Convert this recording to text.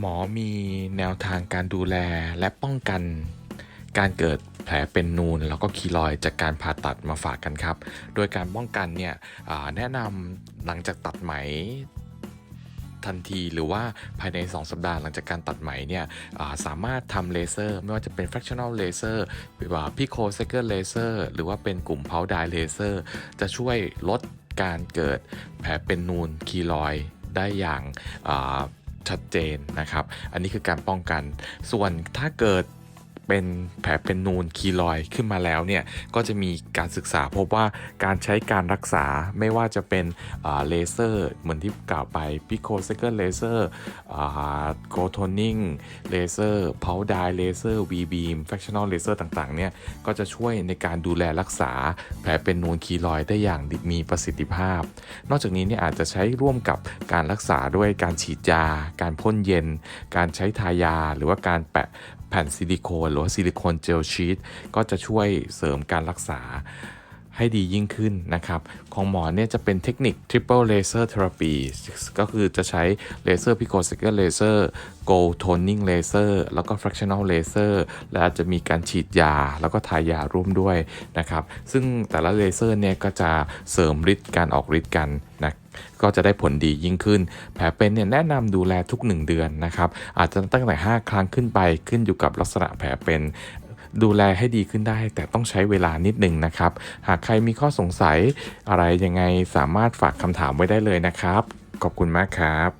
หมอมีแนวทางการดูแลและป้องกันการเกิดแผลเป็นนูนแล้วก็คีลอยจากการผ่าตัดมาฝากกันครับ โดยการป้องกันเนี่ยแนะนำหลังจากตัดไหมทันทีหรือว่าภายใน 2 สัปดาห์หลังจากการตัดไหมเนี่ยาสามารถทำเลเซอร์ ไม่ว่าจะเป็น fractional laser หรือว่า pico second laser หรือว่าเป็นกลุ่ม pulse dye laser จะช่วยลดการเกิดแผลเป็นนูนคีลอยได้อย่างา ชัดเจนนะครับ อันนี้คือการป้องกัน ส่วนถ้าเกิด เป็นแผลเป็นนูนคีลอยขึ้นมาแล้วเนี่ยก็จะมีการศึกษาพบว่าการใช้การรักษาไม่ว่าจะเป็นเลเซอร์เหมือนที่กล่าวไปพิโคเซเกอร์เลเซอร์โกโทนิ่งเลเซอร์เพาดายเลเซอร์วีบีมแฟคชั่นอลเลเซอร์ต่างๆเนี่ยก็จะช่วยในการดูแลรักษาแผลเป็นนูนคีลอยได้อย่างมีประสิทธิภาพ นอกจากนี้เนี่ยอาจจะใช้ร่วมกับการรักษาด้วยการฉีดยา การพ่นเย็น การใช้ทายา หรือว่าการแปะแผ่นซิลิโคนหรือว่าซิลิโคนเจลชีตก็จะช่วยเสริมการรักษาให้ดียิ่งขึ้นนะครับ ของหมอเนี่ยจะเป็นเทคนิค Triple Laser Therapy ก็คือจะใช้เลเซอร์พิโคสเกอร์เลเซอร์ Gold Toning Laser แล้วก็ Fractional Laser และอาจจะมีการฉีดยา แล้วก็ทายาร่วมด้วยนะครับ ซึ่งแต่ละเลเซอร์เนี่ยก็จะเสริมฤทธิ์การออกฤทธิ์กันนะก็จะได้ผลดียิ่งขึ้น แผลเป็นเนี่ยแนะนำดูแลทุก 1 เดือนนะครับ อาจจะตั้งแต่ 5 ครั้งขึ้นไปขึ้นอยู่กับลักษณะแผลเป็นดูแลให้ดีขึ้นได้ แต่ต้องใช้เวลานิดหนึ่งนะครับ หากใครมีข้อสงสัยอะไรยังไงสามารถฝากคำถามไว้ได้เลยนะครับ ขอบคุณมากครับ